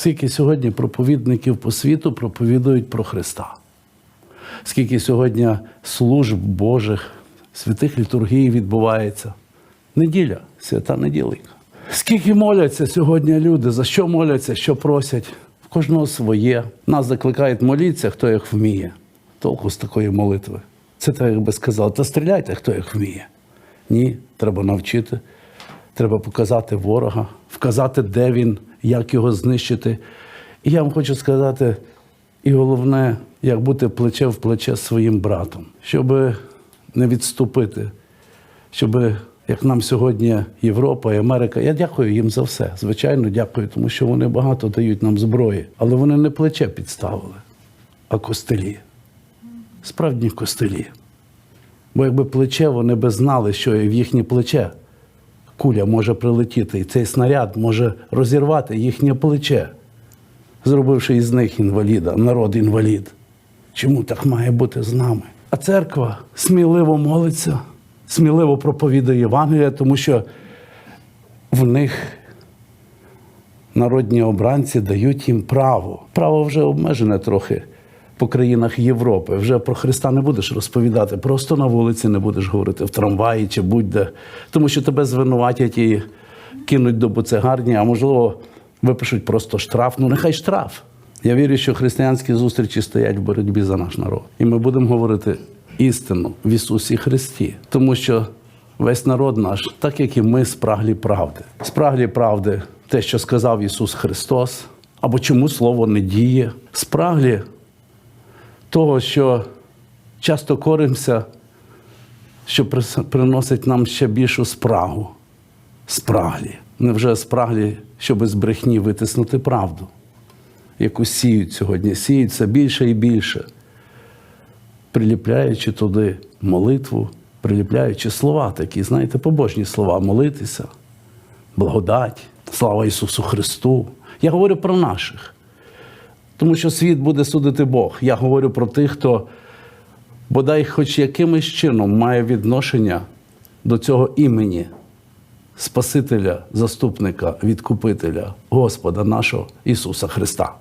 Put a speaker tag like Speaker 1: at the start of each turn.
Speaker 1: Скільки сьогодні проповідників по світу проповідують про Христа? Скільки сьогодні служб Божих, святих літургій відбувається? Неділя, свята неділика. Скільки моляться сьогодні люди, за що моляться, що просять? В кожного своє. Нас закликають молитися, хто як вміє. Толку з такої молитви. Це так, якби сказали, та стріляйте, хто як вміє. Ні, треба навчити. Треба показати ворога, вказати, де він, як його знищити. І я вам хочу сказати, і головне, як бути плече в плече своїм братом, щоб не відступити, щоб, як нам сьогодні Європа і Америка, я дякую їм за все. Звичайно, дякую, тому що вони багато дають нам зброї, але вони не плече підставили, а костелі. Справжні костелі. Бо якби плече, вони би знали, що в їхнє плече куля може прилетіти, і цей снаряд може розірвати їхнє плече, зробивши із них інваліда, народ інвалід. Чому так має бути з нами? А церква сміливо молиться, сміливо проповідує Євангелія, тому що в них народні обранці дають їм право. Право вже обмежене трохи по країнах Європи. Вже про Христа не будеш розповідати, просто на вулиці не будеш говорити в трамваї чи будь-де, тому що тебе звинуватять і кинуть до буцегарні, а можливо, випишуть просто штраф. Ну, нехай штраф. Я вірю, що християнські зустрічі стоять в боротьбі за наш народ. І ми будемо говорити істину в Ісусі Христі, тому що весь народ наш, так як і ми, спраглі правди. Спраглі правди, те, що сказав Ісус Христос, або чому Слово не діє, спраглі того, що часто коримося, що приносить нам ще більшу спрагу. Спраглі. Невже спраглі, щоб з брехні витиснути правду, яку сіють сьогодні, сіють все більше і більше, приліпляючи туди молитву, приліпляючи слова такі, знаєте, побожні слова молитися, благодать, слава Ісусу Христу. Я говорю про наших. Тому що світ буде судити Бог. Я говорю про тих, хто бодай хоч якимось чином має відношення до цього імені Спасителя, заступника, відкупителя, Господа нашого Ісуса Христа.